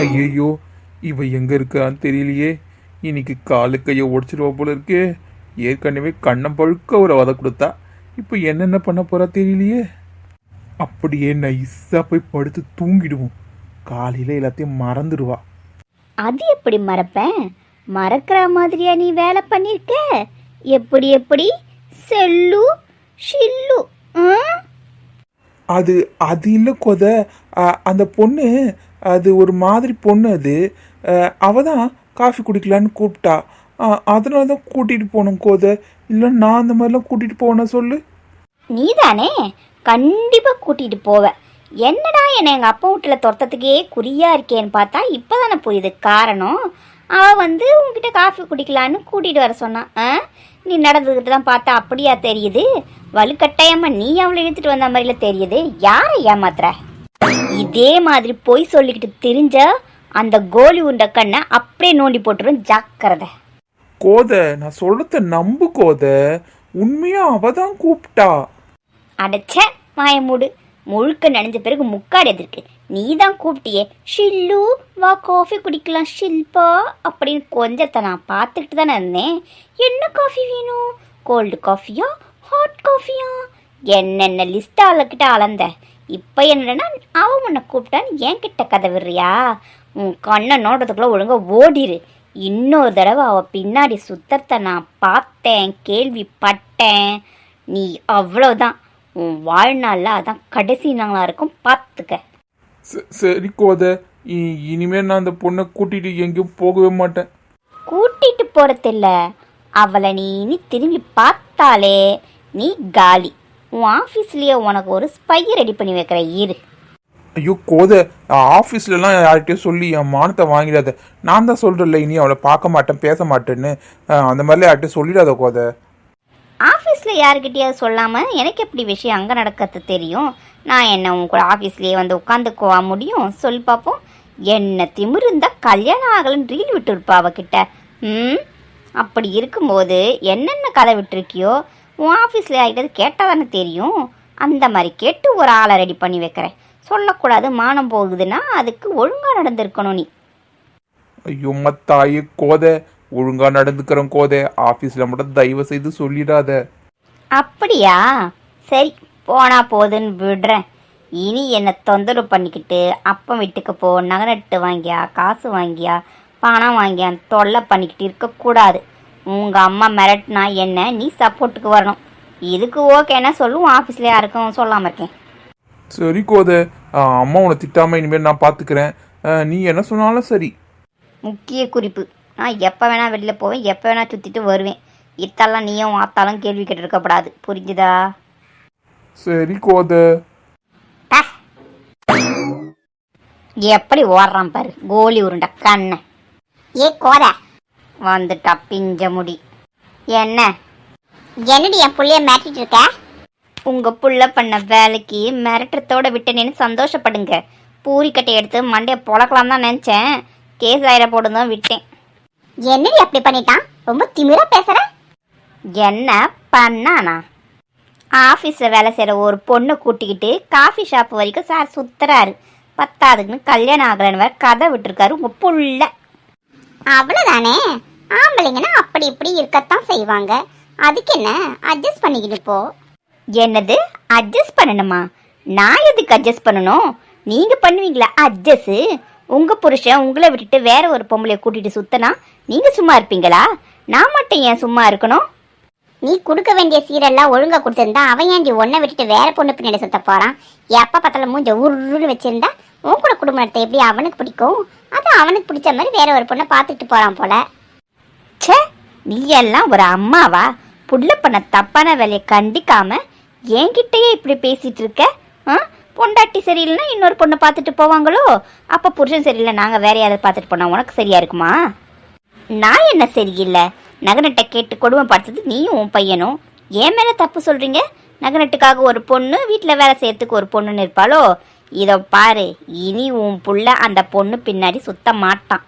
ஐயையோ இவ எங்க இருக்கான்னு தெரியலையே. இன்னைக்கு காலு கையை உடச்சிருவா போல இருக்கே. ஏற்கனவே கண்ணம் பழுக்க ஒரு வதை கொடுத்தா. இப்போ என்னென்ன பண்ண போறா தெரியலையே. அப்படியே நைஸா போய் படுத்து தூங்கிடுவோம். காலையில எல்லாத்தையும் மறந்துடுவா. அது எப்படி மறப்பேன் மறக்கிற மாதிரியா நீ வேலை பண்ணிருக்க? எப்படி எப்படி? செல்லு ஷில்லு? அது அது இல்லை கொத. அந்த பொண்ணு அது ஒரு மாதிரி பொண்ணு அது. அவள் அவ தான் காஃபி குடிக்கலான்னு கூப்பிட்டா. அதனால தான் கூட்டிட்டு போகணும் கோத. இல்லை நான் அந்த மாதிரிலாம் கூட்டிட்டு போனேன் சொல்லு? நீதானே? கண்டிப்பாக கூட்டிட்டு போவேன் என்னடா என்னை எங்கள் அப்பா வீட்டில் துரத்தத்துக்கே குறியா இருக்கேன்னு பார்த்தா இப்பதானே புரியுது காரணம்? அவ வந்து உங்ககிட்ட காஃபி குடிக்கலான்னு கூட்டிகிட்டு வர சொன்னான் ஆ? நீ நடந்துக்கிட்டு தான் பார்த்தா அப்படியா தெரியுது? வலுக்கட்டாயமாக நீ அவளை இழுத்துட்டு வந்த மாதிரில தெரியுது. யாரை ஏமாத்துற? இதே மாதிரி பொய் சொல்லிக்கிட்டு தெரிஞ்ச அந்த கோலி உண்ட கண்ணை அப்படியே நோண்டி போட்டுரும். ஜாக்கிரதை. கோத நான் சொல்றத நம்பு கோத. உண்மையா அவ தான் கூப்பிட்டா. அடைச்ச வாய மூடு. முழுக்க நனைஞ்ச பிறகு முக்காடு எதிர்க்கு. நீ தான் கூப்பிட்டியே. ஷில்லு வா காஃபி குடிக்கலாம் ஷில்பா அப்படின்னு கொஞ்சத்தை நான் பார்த்துக்கிட்டு தானே இருந்தேன். என்ன காஃபி வேணும்? கோல்டு காஃபியா ஹாட் காஃபியா என்னென்ன லிஸ்ட் ஆளுக்கிட்ட அளந்த. இப்போ என்னன்னா அவன் உன்னை கூப்பிட்டான்னு என்கிட்ட கதை விடுறியா? உன் கண்ணை நோட்டத்துக்குள்ள ஒழுங்கா ஓடிரு. இன்னொரு தடவை அவ பின்னாடி சுத்தத்தை நான் பார்த்தேன் கேள்விப்பட்டேன். நீ அவ்வளோதான் உன் வாழ்நாளில் அதான் கடைசி நாளாக இருக்கும் பார்த்துக்க சரி கோத இ- இனிமே நான் அந்த பொண்ணை கூட்டிட்டு எங்கேயும் போகவே மாட்டேன். கூட்டிட்டு போறதில்ல. அவளை நீ இனி திரும்பி பார்த்தாலே நீ காலி. உன் ஆஃபீஸ்லேயே உனக்கு ஒரு ஸ்பை ரெடி பண்ணி வைக்கிற இரு. ஐயோ கோத ஆஃபீஸ்லலாம் யார்கிட்டயும் சொல்லி என் மானத்தை வாங்கிடாத. நான் தான் சொல்றேன்ல இனி அவளை பார்க்க மாட்டேன் பேச மாட்டேன்னு. அந்த மாதிரிலாம் யார்கிட்டயும் சொல்லிடாத கோத. ஆஃபீஸில் யாருக்கிட்டயாவது சொல்லாமல் எனக்கு எப்படி விஷயம் அங்கே நடக்கிறது தெரியும்? நான் என்ன உன் கூட ஆஃபீஸ்லேயே வந்து உட்காந்துக்குவா முடியும்? சொல்லி பார்ப்போம் என்ன திமிரு இருந்தா கல்யாணம் ஆகலன்னு ரீல் விட்டுருப்பா அவகிட்ட. ம்? அப்படி இருக்கும்போது என்னென்ன கதை விட்டுருக்கியோ உன் ஆஃபீஸில் யார்கிட்ட கேட்டால் தானே தெரியும்? அந்த மாதிரி கேட்டு ஒரு ஆளை ரெடி பண்ணி வைக்கிறேன். சொல்லக்கூடாது மானம் போகுதுன்னா அதுக்கு ஒழுங்காக நடந்திருக்கணும் நீ. ஐயோ மத்தாயே கோத. ஒழுங்கா நடந்துக்கிறேன் கோத. ஆஃபீஸில் மட்டும் தயவு செய்து சொல்லிடாத. அப்படியா? சரி போனா போதுன்னு விடுறேன். இனி என்னை தொந்தரவு பண்ணிக்கிட்டு அப்பன் வீட்டுக்கு போ நகரட்டு வாங்கியா காசு வாங்கியா பணம் வாங்கியான்னு தொல்லை பண்ணிக்கிட்டு இருக்கக்கூடாது. உங்கள் அம்மா மிரட்டினா என்ன நீ சப்போர்ட்டுக்கு வரணும். இதுக்கு ஓகேன்னா சொல்லுவோம் ஆஃபீஸில் யாருக்கும் சொல்லாமல் இருக்கேன். சரி கோத. அம்மா உன்னை திட்டாம இனிமேல் நான் பார்த்துக்கிறேன் நீ என்ன சொன்னாலும் சரி. முக்கிய குறிப்பு. நான் எப்போ வேணால் வெளியில் போவேன் எப்போ வேணால் சுற்றிட்டு வருவேன். இத்தெல்லாம் நீயும் ஆத்தாலும் கேள்வி கேட்டு இருக்கக்கூடாது புரிஞ்சுதா? சரி கோத. எப்படி ஓடுறான் பாரு கோலி உருண்டை கண்ணை. ஏ கோத. வந்துட்டா பிஞ்ச முடி. என்ன? என்னடி என் புள்ளைய மிரட்டிட்டு இருக்க? உங்க புள்ள பண்ண வேலைக்கு மிரட்டுறதோட விட்டேன்னு சந்தோஷப்படுங்க. பூரிக்கட்டை எடுத்து மண்டைய பொழக்கலாம் தான் நினைச்சேன். கேஸ் ஆயிர போடு தான் விட்டேன். என்னடி அப்படி பண்ணிட்டான்? ரொம்ப திமிரா பேசுற? என்ன பண்ணானா? ஆஃபீஸில் வேலை செய்கிற ஒரு பொண்ணை கூட்டிக்கிட்டு காஃபி ஷாப் வரைக்கும் சார் சுத்துறாரு. பத்தாதுக்குன்னு கல்யாணம் ஆகலன்னு வேற கதை விட்டுருக்காரு உங்க புள்ள. அவ்வளோதானே ஆம்பளைங்கன்னா அப்படி இப்படி இருக்கத்தான் செய்வாங்க. அதுக்கு என்ன அட்ஜஸ்ட் பண்ணிக்கிட்டு போ. என்னது? அட்ஜஸ்ட் பண்ணணுமா? நான் எதுக்கு அட்ஜஸ்ட் பண்ணணும்? நீங்க பண்ணுவீங்களா? அட்ஜஸ்ட் உங்க புருஷன் உங்களை விட்டுட்டு வேற ஒரு பொம்பளைய கூட்டிட்டு சுத்தனா நீங்க சும்மா இருப்பீங்களா? நான் மட்டும் ஏன் சும்மா இருக்கணும்? நீ கொடுக்க வேண்டிய சீரெல்லாம் ஒழுங்கா கொடுத்திருந்தா அவன் ஏன்டி ஒன்றை விட்டுட்டு வேற பொண்ணு பின்னாடி சுத்த போறான்? எப்ப பார்த்தாலும் மூஞ்ச உருன்னு வச்சிருந்தா உன் கூட குடும்பம் நடத்த எப்படி அவனுக்கு பிடிக்கும்? அது அவனுக்கு பிடிச்ச மாதிரி வேற ஒரு பொண்ணை பார்த்துட்டு போறான் போல. ச்சே நீ எல்லாம் ஒரு அம்மாவா? புள்ள பண்ண தப்பான வேலையை கண்டிக்காம என்கிட்டயே இப்படி பேசிட்டு இருக்க? ஆ? பொண்டாட்டி சரியில்லைன்னா இன்னொரு பொண்ணை பார்த்துட்டு போவாங்களோ? அப்போ புருஷன் சரியில்லை நாங்கள் வேற யாராவது பார்த்துட்டு போனால் உனக்கு சரியா இருக்குமா? நான் என்ன சரியில்லை? நகனட்டை கேட்டு கொடுமைப்படுத்துறது நீயும் உன் பையனும். ஏன் மேலே தப்பு சொல்கிறீங்க நகனட்டுக்காக ஒரு பொண்ணு வீட்டில் வேலை செய்யறதுக்கு ஒரு பொண்ணுன்னு இருப்பாளோ? இதை பாரு இனி உன் புள்ள அந்த பொண்ணு பின்னாடி சுத்த மாட்டான்.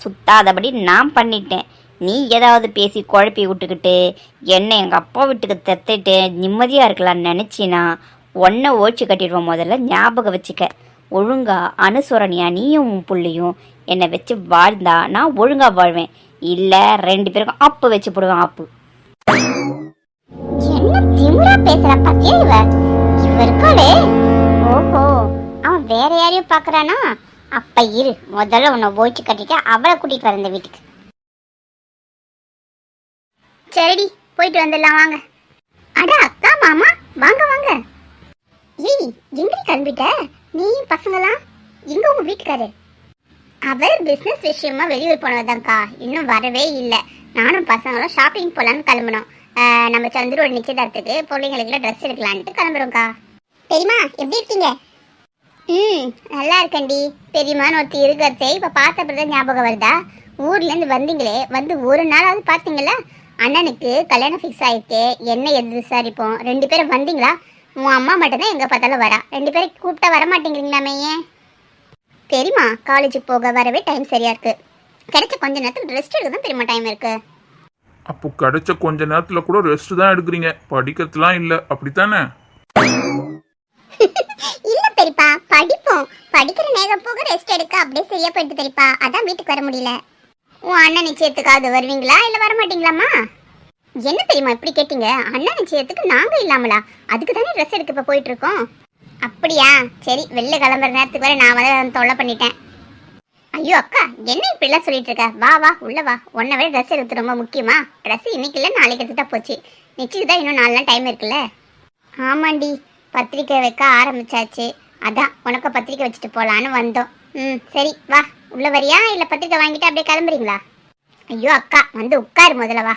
சுத்தாதபடி நான் பண்ணிட்டேன். நீ ஏதாவது பேசி குழப்பி விட்டுக்கிட்டு என்னை எங்கள் அப்பா வீட்டுக்கு தெத்துட்டு நிம்மதியாக இருக்கலாம்னு நினச்சினா ஒன்றை ஓச்சு கட்டிடுவோம் முதல்ல ஞாபகம் வச்சுக்க. ஒழுங்கா அனுசரணியா நீயும் உன் புள்ளையும் என்னை வச்சு வாழ்ந்தா நான் ஒழுங்கா வாழ்வேன். இல்லை ரெண்டு பேருக்கும் அப்பு வச்சு போடுவேன் அப்பு. என்ன திமிரா பேசுற பத்தியா ஓஹோ அவன் வேற யாரையும் பாக்குறானா? அப்ப இரு முதல்ல உன்னை ஓய்ச்சி கட்டிட்டு அவளை கூட்டிட்டு வர இந்த வீட்டுக்கு. சரிடி போயிட்டு வந்துடலாம் வாங்க. அட அக்கா மாமா வாங்க வாங்க. ஏய் எங்கடி கிளம்பிட்ட? நீ பசங்களாம்? எங்க உங்க வீட்டுக்காரு? அவர் பிஸ்னஸ் விஷயமா வெளியூர் போனதாங்க்கா இன்னும் வரவே இல்லை. நானும் பசங்களும் ஷாப்பிங் போலான்னு கிளம்பணும் நம்ம சந்திரோட நிச்சயதார்த்தத்துக்கு பிள்ளைங்களுக்கு ட்ரெஸ் எடுக்கலான்ட்டு கிளம்புறோம்க்கா. பெரியமா எப்படி இருக்கீங்க? ம் நல்லா இருக்கேன்டி. பெரியமான்னு ஒருத்தி இருக்கிறதே. இப்போ பார்த்த ஞாபகம் வருதா? ஊர்லேருந்து வந்தீங்களே வந்து ஒரு நாளாவது பார்த்தீங்களா அண்ணனுக்கு கல்யாணம் ஃபிக்ஸ் ஆயிருக்கு. என்ன எது விசாரிப்போம்? ரெண்டு பேரும் வந்தீங்களா? உன் அம்மா மட்டும்தான் எங்கே பார்த்தாலும் வரா. ரெண்டு பேரும் கூப்பிட்டா வர மாட்டேங்கிறீங்களாமே ஏன் பெரியம்மா காலேஜுக்கு போக வரவே டைம் சரியா இருக்கு. கிடைச்ச கொஞ்ச நேரத்துக்கு ரெஸ்ட் எடுக்க தான் பெரியம்மா டைம் இருக்கு? அப்போ கிடைச்ச கொஞ்ச நேரத்தில் கூட ரெஸ்ட் தான் எடுக்கிறீங்க. படிக்கிறதுலாம் இல்லை. அப்படித்தானே? இல்ல பெரியப்பா படிப்போம். படிக்கிற நேரம் போக ரெஸ்ட் எடுக்க அப்படியே சரியா போயிட்டு பெரியப்பா. அதான் வீட்டுக்கு வர முடியல. உன் அண்ணன் நிச்சயத்துக்காவது வருவீங்களா இல்லை வர மாட்டீங்களாமா என்ன தெரியுமா இப்படி கேட்டீங்க? அண்ணன் நிச்சயத்துக்கு நாங்கள் இல்லாமலா? அதுக்கு தானே ட்ரெஸ் எடுக்க இப்போ போயிட்டுருக்கோம். அப்படியா? சரி வெளில கிளம்புற நேரத்துக்கு வரை நான் வந்து தொல்லை பண்ணிட்டேன். ஐயோ அக்கா என்ன இப்படிலாம் சொல்லிட்டு இருக்க? வா வா உள்ள வா. உன்னை விட ட்ரெஸ் எடுத்து ரொம்ப முக்கியமா? ட்ரெஸ் இன்னைக்கு இல்லை நாளைக்கு எடுத்துட்டா போச்சு. நிச்சயம் தான் இன்னும் நாலு நாள் டைம் இருக்குல்ல? ஆமாண்டி பத்திரிக்கை வைக்க ஆரம்பிச்சாச்சு. அதான் உனக்கு பத்திரிக்கை வச்சுட்டு போகலான்னு வந்தோம். ம் சரி வா. உள்ள வரியா? இல்லை பத்திரிக்கை வாங்கிட்டு அப்படியே கிளம்புறீங்களா? ஐயோ அக்கா வந்து உட்காரு முதல்ல வா.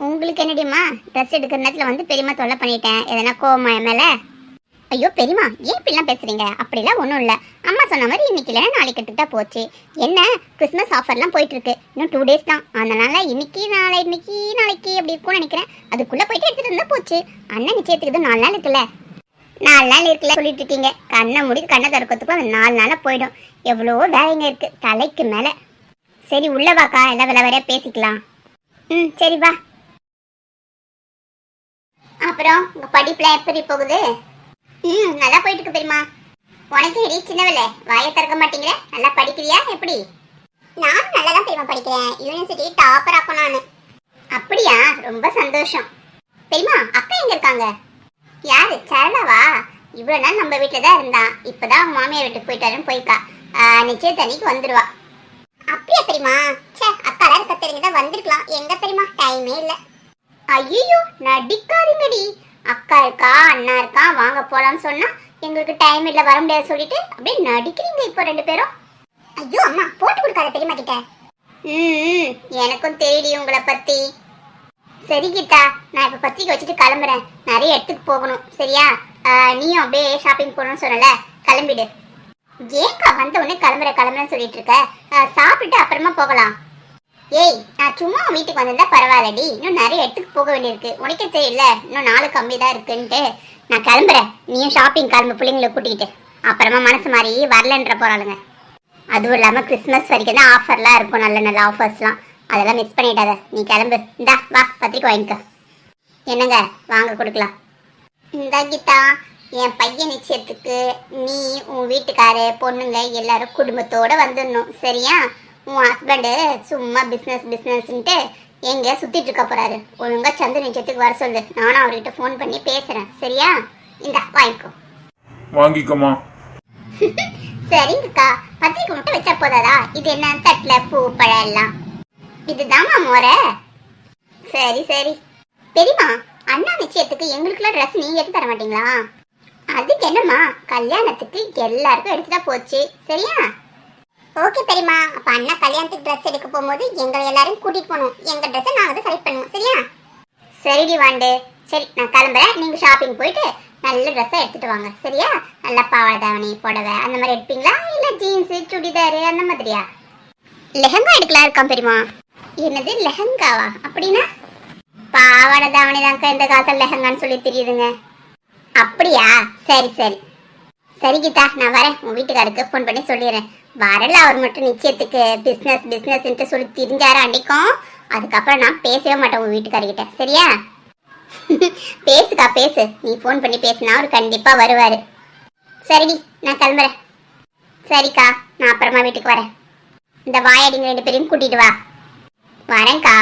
உங்களுக்கு என்னடிம்மா? ட்ரெஸ் எடுக்கிற நேரத்தில் வந்து பெரியம்மா தொல்லை பண்ணிட்டேன். எதனா கோவமா மேல மேலே? ஐயோ பெரியம்மா ஏன் இப்படிலாம் பேசுறீங்க? அப்படிலாம் ஒன்றும் இல்லை. அம்மா சொன்ன மாதிரி இன்னைக்கு இல்லைன்னா நாளைக்கு எடுத்துக்கிட்டா போச்சு. என்ன? கிறிஸ்மஸ் ஆஃபர்லாம் போயிட்டு இருக்கு. இன்னும் டூ டேஸ் தான். அதனால இன்னைக்கு நாளை இன்னைக்கு நாளைக்கு அப்படி இருக்கும்னு நினைக்கிறேன். அதுக்குள்ள போயிட்டு எடுத்துட்டு இருந்தால் போச்சு. அண்ணன் நிச்சயத்துக்கு நாலு நாள் இருக்குல்ல. நாலு நாள் இருக்குல்ல சொல்லிட்டு இருக்கீங்க. கண்ணை முடி கண்ணை திறக்கிறதுக்குள்ள அந்த நாலு நாளாக போயிடும். எவ்வளோ வேலைங்க இருக்கு தலைக்கு மேலே. சரி உள்ள வாக்கா எல்லாம் வில வரையா பேசிக்கலாம். ம் சரி வா. அப்புறம் உங்கள் படிப்புலாம் எப்படி போகுது? ம் நல்லா போயிட்டு இருக்கு பெரியமா உனக்கு எடி சின்னவில்ல வாயை திறக்க மாட்டீங்களே? நல்லா படிக்கிறியா எப்படி? நான் நல்லா தான் பெரியமா படிக்கிறேன். யூனிவர்சிட்டி டாப்பர் ஆக்கணும்னு அப்படியா? ரொம்ப சந்தோஷம். பெரியமா அக்கா எங்க இருக்காங்க? யாரு? சரளாவா? இவ்வளோ நாள் நம்ம வீட்டில் தான் இருந்தான். இப்போ தான் அவங்க மாமியார் வீட்டுக்கு போயிட்டாருன்னு போய்க்கா நிச்சயத்தன்னைக்கு வந்துடுவா அப்படியா பெரியமா சே அக்காலாம் இருக்க தெரிஞ்சுதான் வந்திருக்கலாம். எங்க பெரியமா டைமே இல்லை. ஐயோ நடிக்காதீங்கடி. அக்கா இருக்கா அண்ணா இருக்கா வாங்க போலாம்னு சொன்னா எங்களுக்கு டைம் இல்லை வர முடியாது சொல்லிட்டு அப்படியே நடிக்கிறீங்க இப்போ ரெண்டு பேரும். ஐயோ அம்மா போட்டு கொடுக்காத பெரியமா கிட்ட. ம் எனக்கும் தெரியடி உங்களை பத்தி. சரி கீதா நான் இப்ப பத்திரிக்கை வச்சுட்டு கிளம்புறேன். நிறைய இடத்துக்கு போகணும் சரியா? நீயும் அப்படியே ஷாப்பிங் போகணும்னு சொன்னல கிளம்பிடு. ஏன்க்கா வந்த உடனே கிளம்புற கிளம்புறேன்னு சொல்லிட்டு இருக்க? சாப்பிட்டு அப்புறமா போகலாம். ஏய் நான் சும்மா வீட்டுக்கு வந்திருந்தா பரவாயில்லடி. இன்னும் நிறைய இடத்துக்கு போக வேண்டியிருக்கு. உனக்கே தெரியல இன்னும் நாலு கம்மி தான் இருக்குன்ட்டு. நான் கிளம்புறேன். நீயும் ஷாப்பிங் கிளம்பு பிள்ளைங்களை கூட்டிக்கிட்டு. அப்புறமா மனசு மாறி வரலன்ற போறாளுங்க. அதுவும் இல்லாமல் கிறிஸ்மஸ் வரைக்கும் தான் ஆஃபர்லாம் இருக்கும் நல்ல நல்ல ஆஃபர்ஸ்லாம் அதெல்லாம் மிஸ் பண்ணிடாத. நீ கிளம்பு. இந்தா வா பத்திரிக்கை வாங்கிக்க. என்னங்க? வாங்க கொடுக்கலாம். இந்தா கீதா என் பையன் நிச்சயத்துக்கு நீ உன் வீட்டுக்காரு பொண்ணுங்க எல்லாரும் குடும்பத்தோட வந்துடணும். சரியா? உன் ஹஸ்பண்டு சும்மா பிஸ்னஸ் பிஸ்னஸ்ன்ட்டு எங்க சுத்திட்டு இருக்க போறாரு. ஒழுங்கா சந்திர நிச்சயத்துக்கு வர சொல்லு. நானும் அவர்கிட்ட ஃபோன் பண்ணி பேசுறேன். சரியா? இந்தா வாங்கிக்கோ. வாங்கிக்கம்மா. சரிங்கக்கா. பத்திரிக்கை மட்டும் வச்சா போதாதா? இது என்ன? தட்டுல பூ பழம் எல்லாம். இதுதாம்மா முறை சரி சரி. பெரியமா அண்ணா நிச்சயத்துக்கு எங்களுக்குலாம் ட்ரெஸ் நீங்க எடுத்து தர மாட்டீங்களா? அதுக்கு என்னம்மா கல்யாணத்துக்கு எல்லாருக்கும் எடுத்துட்டா போச்சு. சரியா? ஓகே பெரியம்மா. அப்ப அண்ணா கல்யாணத்துக்கு ட்ரெஸ் எடுக்க போகும்போது எங்களை எல்லாரும் கூட்டிட்டு போகணும். எங்க ட்ரெஸ்ஸை நாங்க தான் செலக்ட் பண்ணுவோம். சரியா? சரிடி வாண்டு. சரி நான் கிளம்புறேன். நீங்க ஷாப்பிங் போயிட்டு நல்ல ட்ரெஸ்ஸை எடுத்துட்டு வாங்க. சரியா? நல்ல பாவாடை தாவணி புடவை அந்த மாதிரி எடுப்பீங்களா? இல்ல ஜீன்ஸ் சுடிதார் அந்த மாதிரியா? லெஹங்கா எடுக்கலாம் இருக்கான் பெரியமா என்னது லெஹங்காவா? அப்படின்னா? பாவாடை தாவணி தாங்க இந்த காலத்தில் லெஹங்கான்னு சொல்லி தெரியுதுங்க. அப்படியா? சரி சரி. சரி கீதா நான் வரேன். உன் வீட்டுக்காருக்கு ஃபோன் பண்ணி சொல்லிடுறேன். வரல அவர் மட்டும் நிச்சயத்துக்கு பிஸ்னஸ் பிஸ்னஸ்ன்ட்டு சொல்லி திரிஞ்சாரு அன்னைக்கும் அதுக்கப்புறம் நான் பேசவே மாட்டேன் உன் வீட்டுக்காரிக்கிட்ட சரியா? பேசுக்கா பேசு. நீ ஃபோன் பண்ணி பேசுனா அவர் கண்டிப்பாக வருவார். சரிடி நான் கிளம்புறேன். சரிக்கா நான் அப்புறமா வீட்டுக்கு வரேன். இந்த வாயடிங்க ரெண்டு பேரையும் கூட்டிட்டு வா. வரேங்க்கா